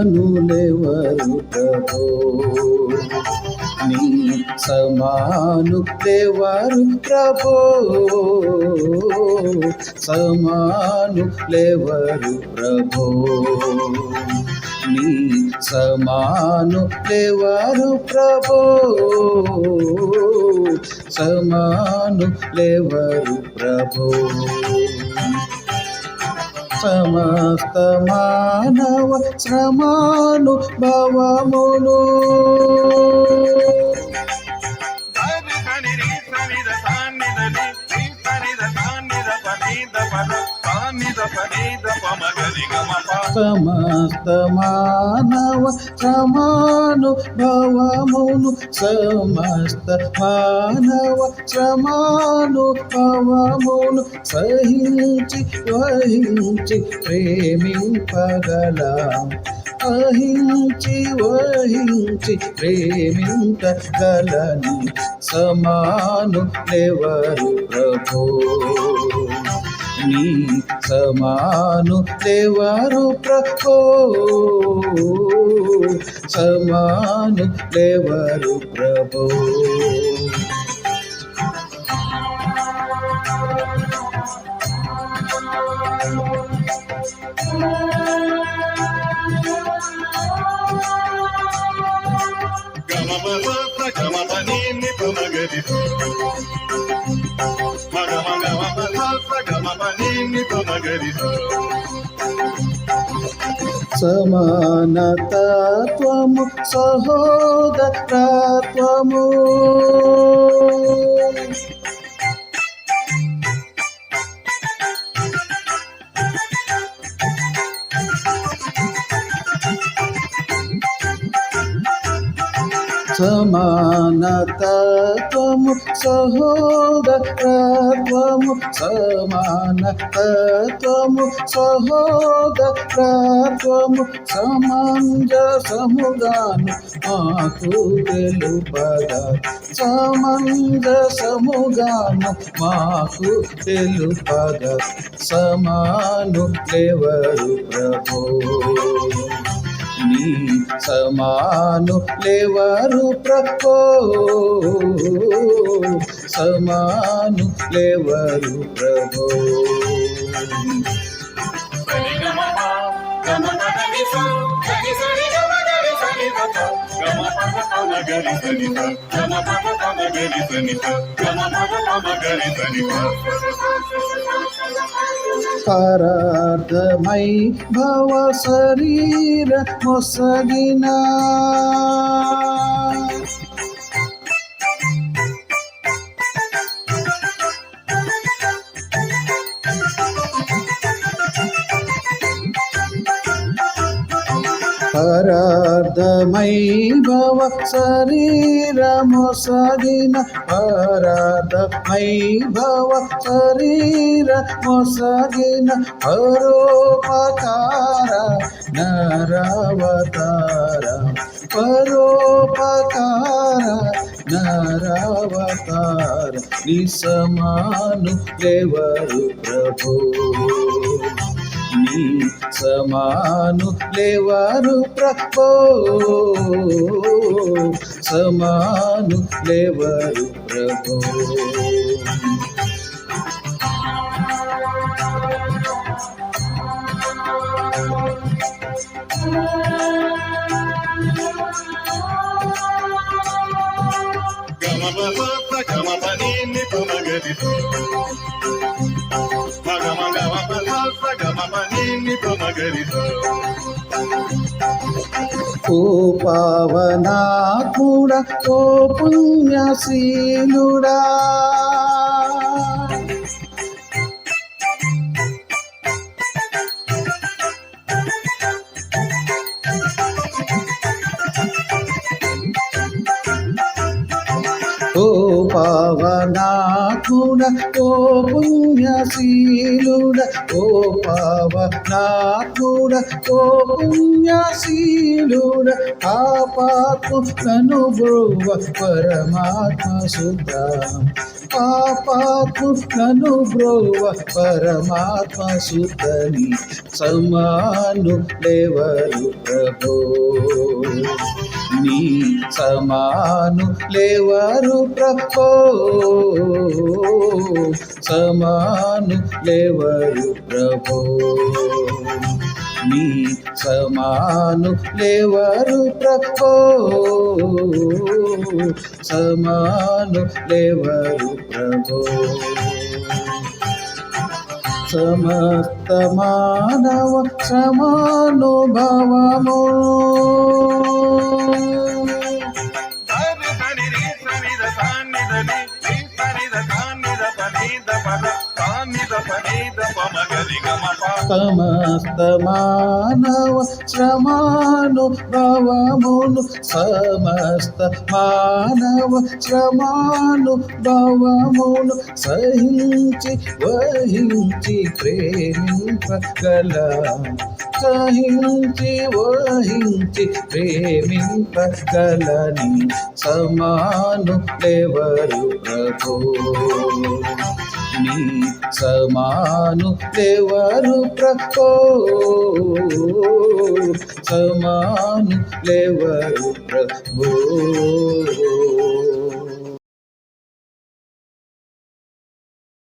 సమానులెవరు ప్రభో. నీ సమానులెవరు ప్రభో సమానులెవరు ప్రభో. నీ సమాను లేవారు ప్రభో. సమాను లేవరు ప్రభో. సమస్త మానవ శ్రమాను భవమును. సరి సని పమ సమస్త మానవ శ్రమాను భవమును సమస్త మానవ శ్రమాను భవమును సహించి వహించి ప్రేమింపగల. అహించి వహించి ప్రేమించగలని సమాను లేవరు ప్రభో? నీ సమాను దేవారు ప్రభో. సమాను దేవరు ప్రభో. గమ ప ప గమ ప ని సమానతత్వము సహోదరత్వము. సమానతత్వము సహోదరత్వము సమానతత్వము సహోదరత్వము సమంజసముగాను మాకు తెలుపగా సమంజసముగాను మాకు తెలుపగా సమాను ఎవరు ప్రభో నీ సమాను లేవరు ప్రభో సమాను లేవరు ప్రభో సరి గమ గమ గమ గరి సని ద ప గమ పద పమ గరి సని ప గమ పద పమ గరి సని ప గమ పద పమ గరి సని ప పరార్థమై భవ శరీర మొసగినా పరార్థమై శరీరము సదిన పరార్థమై శరీరము సదిన పరోపకార నరవతార. పరోపకార నరవతార. నిసమాను దేవరు ప్రభు. సమాను లేవారు ప్రభో సమాను లేవారు ప్రభో గమ గమ స గమ ప ని పమ గరి స ఓ పుణ్యశీలుడా. పావనాత్ముడ ఓ పుణ్యశీలుడ ఓ పావనాత్ముడ ఓ పుణ్యశీలుడ పాపాత్ము బ్రువ పరమాత్మ శుద్ధ. పాపాత్ము బ్రువ పరమాత్మ శుద్ధని సమాను లేవరు ప్రభో. నీ సమాను లేవరు ప్రభో. సమాను లేవరు ప్రభో. నీ సమాను లేవరు ప్రభో. సమాను లేవరు ప్రభో. సమస్త మానవ సమానుభవము. సాని ద ప ని సమస్త మానవ శ్రమాను భవమును సహించి వహించి ప్రేమింపగల. సహించి వహించి ప్రేమింపగలని సమాను లేవరు ప్రభో? సమాను లేవరు ప్రకో. సమాను లేవరు ప్రభో